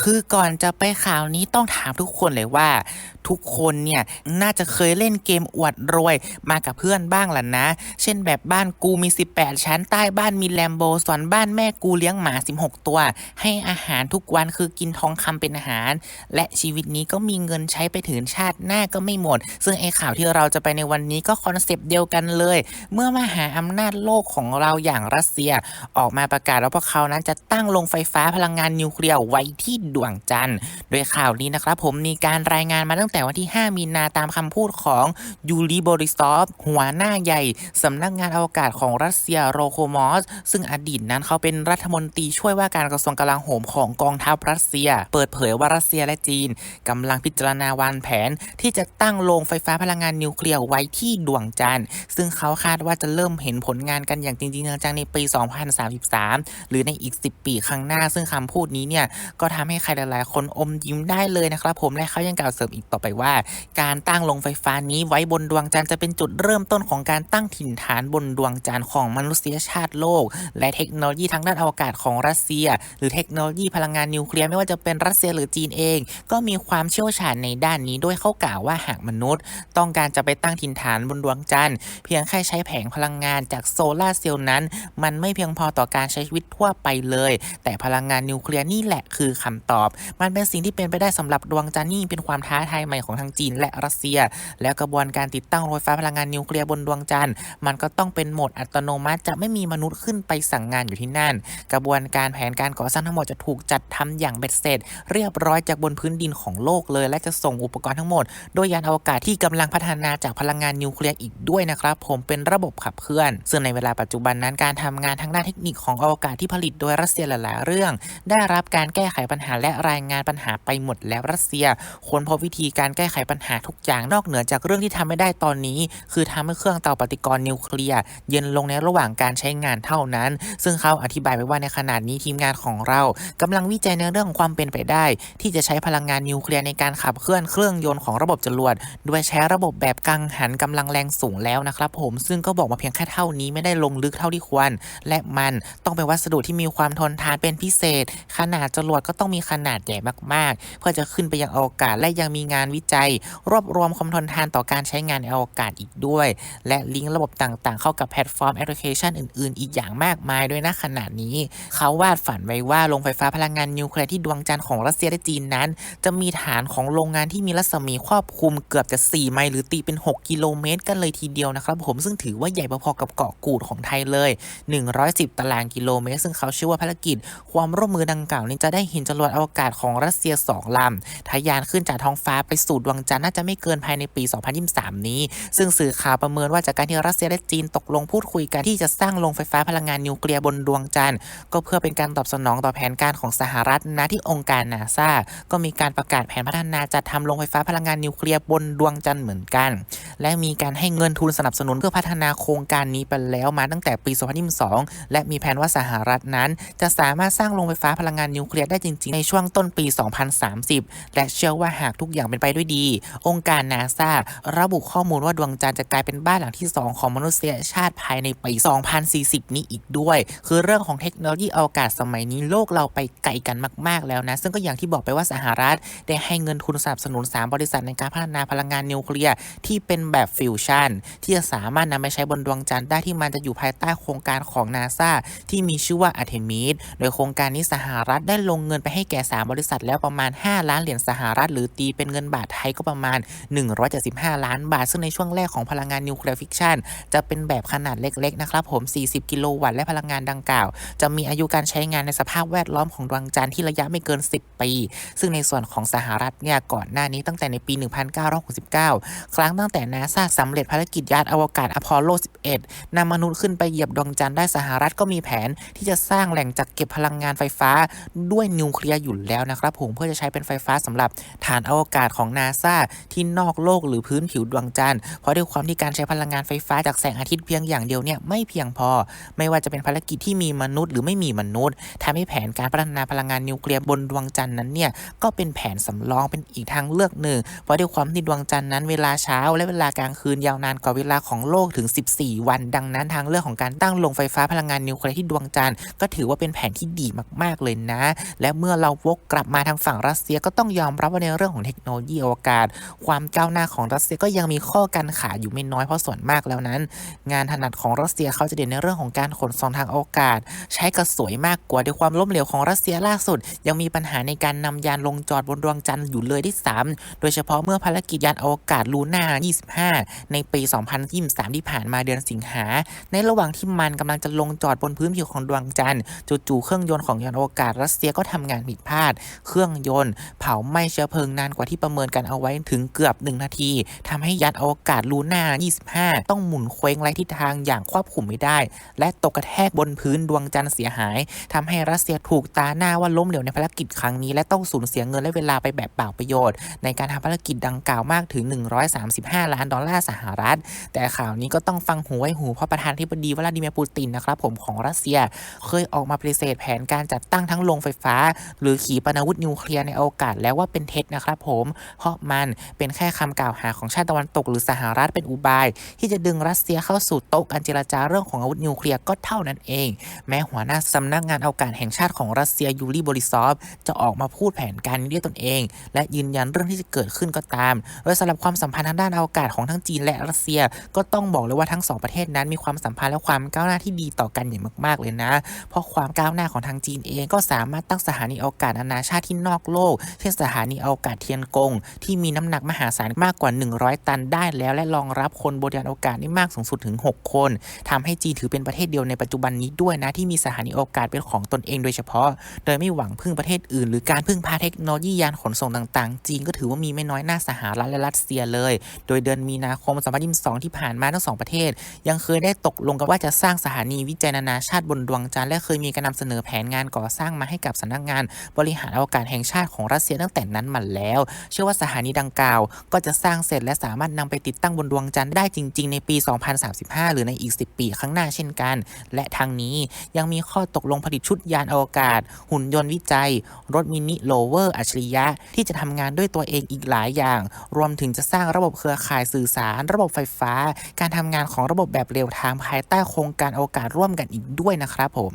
คือก่อนจะไปข่าวนี้ต้องถามทุกคนเลยว่า ทุกคนเนี่ยน่าจะเคยเล่นเกมอวดรวยมากับเพื่อนบ้างล่ะนะ เช่นแบบบ้านกูมี 18 ชั้นใต้บ้านมีแลมโบส่วนบ้านแม่กูเลี้ยงหมา 16 ตัว ให้อาหารทุกวันคือกินทองคำเป็นอาหาร และชีวิตนี้ก็มีเงินใช้ไปถึงชาติหน้าก็ไม่หมด ซึ่งไอ้ข่าวที่เราจะไปในวันนี้ก็คอนเซปต์เดียวกันเลย เมื่อมหาอำนาจโลกของเราอย่างรัสเซีย ออกมาประกาศว่าพวกเขานั้นจะตั้งโรงไฟฟ้าพลังงานนิวเคลียร์ไว้ที่ดวงจันทร์ โดยข่าวนี้นะครับผมมีการรายงานมาตั้งแต่วันที่ 5 มีนาตามคำพูดของยูริบริซอฟหัวหน้าใหญ่สำนักงานอวกาศของรัสเซียโรโคมอส ซึ่งอดีตนั้นเขาเป็นรัฐมนตรีช่วยว่าการกระทรวงกลาโหมของกองทัพรัสเซีย เปิดเผยว่ารัสเซียและจีนกำลังพิจารณาวางแผนที่จะตั้งโรงไฟฟ้าพลังงานนิวเคลียร์ไว้ที่ดวงจันทร์ ซึ่งเขาคาดว่าจะเริ่มเห็นผลงานกันอย่างจริงๆจังๆในปี 2033 หรือในอีก 10 ปีข้างหน้า ซึ่งคำพูดนี้เนี่ยก็ทำให้ใครหลายๆ คนอมยิ้มได้เลยนะครับผมและเขายังกล่าวเสริมอีกต่อไปว่า การตั้งโรงไฟฟ้านี้ไว้บนดวงจันทร์จะเป็นจุดเริ่มต้นของการตั้งถิ่นฐานบนดวงจันทร์ของมนุษยชาติโลก และเทคโนโลยีทางด้านอวกาศของรัสเซีย หรือเทคโนโลยีพลังงานนิวเคลียร์ไม่ว่าจะเป็นรัสเซียหรือจีนเอง ก็มีความเชี่ยวชาญในด้านนี้ด้วยเขากล่าวว่าหากมนุษย์ ต้องการจะไปตั้งถิ่นฐานบนดวงจันทร์เพียงแค่ใช้แผงพลังงานจากโซลาร์เซลล์นั้น มันไม่เพียงพอต่อการใช้ชีวิตทั่วไปเลย แต่พลังงานนิวเคลียร์นี่แหละคือคำตอบ มันเป็นสิ่งที่เป็นไปได้สำหรับดวงจันทร์นี่เป็นความท้าทายใหม่ของทางจีนและรัสเซีย แล้วกระบวนการติดตั้งโรงไฟฟ้าพลังงานนิวเคลียร์บนดวงจันทร์ มันก็ต้องเป็นโหมดอัตโนมัติ จะไม่มีมนุษย์ขึ้นไปสั่งงานอยู่ที่นั่น กระบวนการแผนการก่อสร้างทั้งหมดจะถูกจัดทำอย่างเบ็ดเสร็จ เรียบร้อยจากบนพื้นดินของโลกเลย และจะส่งอุปกรณ์ทั้งหมด โดยยานอวกาศที่กำลังพัฒนาจากพลังงานนิวเคลียร์อีกด้วยนะครับผมเป็นระบบขับเคลื่อน ซึ่งในเวลาปัจจุบันนั้นการทำงานทางด้านเทคนิคของอวกาศที่ผลิตโดยรัสเซียหลายๆเรื่อง ได้รับการแก้ไขปัญหาและรายงานปัญหาไปหมดแล้วรัสเซียค้นพบวิธีการแก้ไขปัญหาทุกอย่างนอกเหนือจากเรื่องที่ทำไม่ได้ตอนนี้ คือทำให้เครื่องเตาปฏิกรณ์นิวเคลียร์เย็นลงในระหว่างการใช้งานเท่านั้น ซึ่งเขาอธิบายไว้ว่าในขณะนี้ทีมงานของเรากำลังวิจัยในเรื่องของความเป็นไปได้ ที่จะใช้พลังงานนิวเคลียร์ในการขับเคลื่อนเครื่องยนต์ของระบบจรวดด้วยใช้ระบบแบบกังหันกำลังแรงสูงแล้วนะครับผมซึ่งก็บอกมาเพียงแค่เท่านี้ไม่ได้ลงลึกเท่าที่ควร และมันต้องเป็นวัสดุที่มีความทนทานเป็นพิเศษ ขนาดจรวดก็ต้องมีขนาดใหญ่มากๆ เพื่อจะขึ้นไปยังอวกาศและยังมีงานวิจัย รวบรวมความทนทานต่อการใช้งานในอวกาศอีกด้วย และลิงก์ระบบต่างๆ เข้ากับแพลตฟอร์มแอปพลิเคชันอื่นๆ อีกอย่างมากมายด้วยนะขนาดนี้ เขาวาดฝันไว้ว่าโรงไฟฟ้าพลังงานนิวเคลียร์ที่ดวงจันทร์ของรัสเซียและจีนนั้น จะมีฐานของโรงงานที่มีรัศมีครอบคลุมเกือบจะ 4 ไมล์หรือตีเป็น 6 กิโลเมตร กันเลยทีเดียวนะครับผมซึ่งถือว่าใหญ่พอๆกับเกาะกูดของไทยเลย 110 ตารางกิโลเมตร ซึ่งเขาเชื่อว่าภารกิจ ความร่วมมือดังกล่าวนี้จะได้เห็นจรวดอวกาศของรัสเซีย 2 ลำทะยานขึ้นจากท้องฟ้าไปสู่ดวงจันทร์น่าจะไม่เกินภายในปี 2023 นี้ ซึ่งสื่อข่าวประเมินว่าจากการที่รัสเซียและจีนตกลงพูดคุยกันที่จะสร้างโรงไฟฟ้าพลังงานนิวเคลียร์บนดวงจันทร์ก็เพื่อเป็นการตอบสนองต่อแผนการของสหรัฐนะที่องค์การนาซาก็มีการประกาศแผนพัฒนาจัดทำโรงไฟฟ้าพลังงานนิวเคลียร์บนดวงจันทร์เหมือนกัน และมีการให้เงินทุนสนับสนุนเพื่อพัฒนาโครงการนี้ไปแล้วมาตั้งแต่ปี 2022 และมีแผนว่าสหรัฐนั้น จะสามารถสร้างโรงไฟฟ้าพลังงานนิวเคลียร์ได้จริงๆในช่วงต้นปี 2030 และเชื่อว่าหากทุกอย่างเป็นไปด้วยดี องค์การนาซาระบุข้อมูลว่าดวงจันทร์จะกลายเป็นบ้านหลังที่ 2 ของมนุษยชาติภายในปี 2040 นี้อีกด้วย คือเรื่องของเทคโนโลยีอวกาศสมัยนี้โลกเราไปไกลกันมาก ๆ แล้วนะ ซึ่งก็อย่างที่บอกไปว่าสหรัฐ ได้ให้เงินทุนสนับสนุน 3 บริษัทในการพัฒนาพลังงานนิวเคลียร์ที่เป็นแบบฟิวชั่นที่จะสามารถนำไปใช้บนดวงจันทร์ได้ที่มันจะอยู่ภายใต้โครงการของนาซาที่มีชื่อว่าอาร์เทมิสโดยโครงการนี้สหรัฐได้ลงเงินไปให้แก่ 3 บริษัทแล้วประมาณ 5 ล้านเหรียญสหรัฐ หรือตีเป็นเงินบาทไทยก็ประมาณ 175 ล้านบาท ซึ่งในช่วงแรกของพลังงานนิวเคลียร์ฟิกชันจะเป็นแบบขนาดเล็กๆนะครับผม 40 กิโลวัตต์และพลังงานดังกล่าว จะมีอายุการใช้งานในสภาพแวดล้อมของดวงจันทร์ที่ระยะไม่เกิน 10 ปี ซึ่งในส่วนของสหรัฐเนี่ยก่อนหน้านี้ตั้งแต่ในปี 1969 ครั้งตั้งแต่นาซาสำเร็จภารกิจยานอวกาศอพอลโล 11นำมนุษย์ขึ้นไปเหยียบดวงจันทร์ได้สหรัฐก็มีแผนที่จะสร้างแหล่งจัดเก็บพลังงานไฟฟ้าด้วยนิวเคลียร์อยู่แล้วนะครับผมเพื่อจะใช้เป็นไฟฟ้าสำหรับฐานอวกาศของนาซาที่นอกโลกหรือพื้นผิวดวงจันทร์เพราะด้วยความที่การใช้พลังงานไฟฟ้าจากแสงอาทิตย์เพียงอย่างเดียวเนี่ยไม่เพียงพอ ไม่ว่าจะเป็นภารกิจที่มีมนุษย์ หรือไม่มีมนุษย์ทำให้แผนการพัฒนาพลังงานนิวเคลียร์บนดวงจันทร์นั้นเนี่ยก็เป็นแผนสำรองเป็นอีกทางเลือกหนึ่ง เพราะด้วยความที่ดวงจันทร์นั้นเวลาเช้า และเวลากลางคืนยาวนานกว่าเวลาของโลกถึง 14 วัน ดังนั้นทางเลือกของการตั้งโรงไฟฟ้าพลังงานนิวเคลียร์ที่ดวงจันทร์ก็ถือว่าเป็นแผนที่ดีมากๆเลยนะ และเมื่อเราวกกลับมาทางฝั่งรัสเซียก็ต้องยอมรับว่าในเรื่องของเทคโนโลยีอวกาศ ความก้าวหน้าของรัสเซียก็ยังมีข้อกันขาอยู่ไม่น้อยเพราะส่วนมากแล้วนั้น งานถนัดของรัสเซียเขาจะเด่นในเรื่องของการขนส่งทางอวกาศ ใช้กระสวยมากกว่าด้วยความล้มเหลวของรัสเซียล่าสุด ยังมีปัญหาในการนำยานลงจอดบนดวงจันทร์อยู่เลยที่สามโดยเฉพาะเมื่อภารกิจยานอวกาศลูน่า 25 ในปี 2023 ที่ผ่านมาเดือนสิงหา ในระหว่างที่มันกำลังจะลงจอดบนพื้นผิวของดวงจันทร์จู่ๆเครื่องยนต์ของยานอวกาศรัสเซียก็ทำงานผิดพลาด เครื่องยนต์ เผาไหม้เชื้อเพลิงนานกว่าที่ประเมินกันเอาไว้ถึงเกือบ 1 นาทีทำให้ยานอวกาศลูน่า 25 ต้องหมุนเคว้งไร้ทิศทางอย่างควบคุมไม่ได้ และตกกระแทกบนพื้นดวงจันทร์เสียหายทำให้รัสเซียถูกตาหน้าว่าล้มเหลวในภารกิจครั้งนี้ และต้องสูญเสียเงินและเวลาไปแบบเปล่าประโยชน์ ในการทำภารกิจดังกล่าวมากถึง 135 ล้านดอลลาร์สหรัฐ แต่ข่าวนี้ก็ต้องฟังหูไว้หูเพราะประธานาธิบดีวลาดิเมียร์ปูตินนะครับผมของรัสเซีย เคยออกมาปฏิเสธแผนการจัดตั้งทั้งโรงไฟฟ้าหรือขีปนาวุธนิวเคลียร์ในอวกาศแล้วว่าเป็นเท็จนะครับผม เพราะมันเป็นแค่คำกล่าวหาของชาติตะวันตก หรือสหรัฐเป็นอุบาย ที่จะดึงรัสเซียเข้าสู่โต๊ะการเจรจาเรื่องของอาวุธนิวเคลียร์ก็เท่านั้นเอง แม้หัวหน้าสำนักงานอวกาศแห่งชาติของรัสเซียยูริบริซอฟจะออกมาพูดแผนการนี้ด้วยตนเอง และยืนยันเรื่องที่จะเกิดขึ้นก็ตาม โดยสำหรับความสัมพันธ์ทางด้านอวกาศของทั้งจีนและรัสเซียก็ต้องบอกเลยว่าทั้งสองประเทศนั้นมีความสัมพันธ์และความก้าวหน้าที่ดีต่อกันอย่างมาก ๆเลยนะ เพราะความก้าวหน้าของทางจีนเองก็สามารถตั้งสถานีอวกาศนานาชาติที่นอกโลก เช่นสถานีอวกาศเทียนกง ที่มีน้ำหนักมหาศาลมากกว่า 100 ตันได้แล้ว และรองรับคนบนยานอวกาศได้มากสูงสุดถึง 6 คนทำให้จีนถือเป็นประเทศเดียวในปัจจุบันนี้ด้วยนะที่มีสถานีอวกาศเป็นของตนเองโดยเฉพาะ โดยไม่หวังพึ่งประเทศอื่น หรือการพึ่งพาเทคโนโลยียานขนส่งต่างๆ จีนก็ถือว่ามีไม่น้อยหน้าสหรัฐและรัสเซียเลย โดยเดือนมีนาคม 2022 ที่ผ่านมาทั้งสองประเทศ ยังเคยได้ตกลงกันว่าจะสร้างสถานีวิจัยนานาชาติบนดวงจันทร์และเคยมีการนำเสนอแผนงานก่อสร้างมาให้กับสำนักงานบริหารอวกาศแห่งชาติของรัสเซียตั้งแต่นั้นมาแล้ว เชื่อว่าสถานีดังกล่าว ก็จะสร้างเสร็จและสามารถนำไปติดตั้งบนดวงจันทร์ได้จริง ๆ ในปี 2035 หรือในอีก 10 ปีข้างหน้าเช่นกัน และทางนี้ยังมีข้อตกลงผลิตชุดยานอวกาศ หุ่นยนต์วิจัย รถมินิโลเวอร์อัจฉริยะ ที่จะทำงานด้วยตัวเองอีกหลายอย่าง รวมถึงจะสร้างระบบเครือข่ายสื่อสาร ระบบไฟฟ้า การทำงานของระบบแบบเรียลไทม์ภายใต้โครงการอวกาศร่วมกันอีกด้วยนะครับผม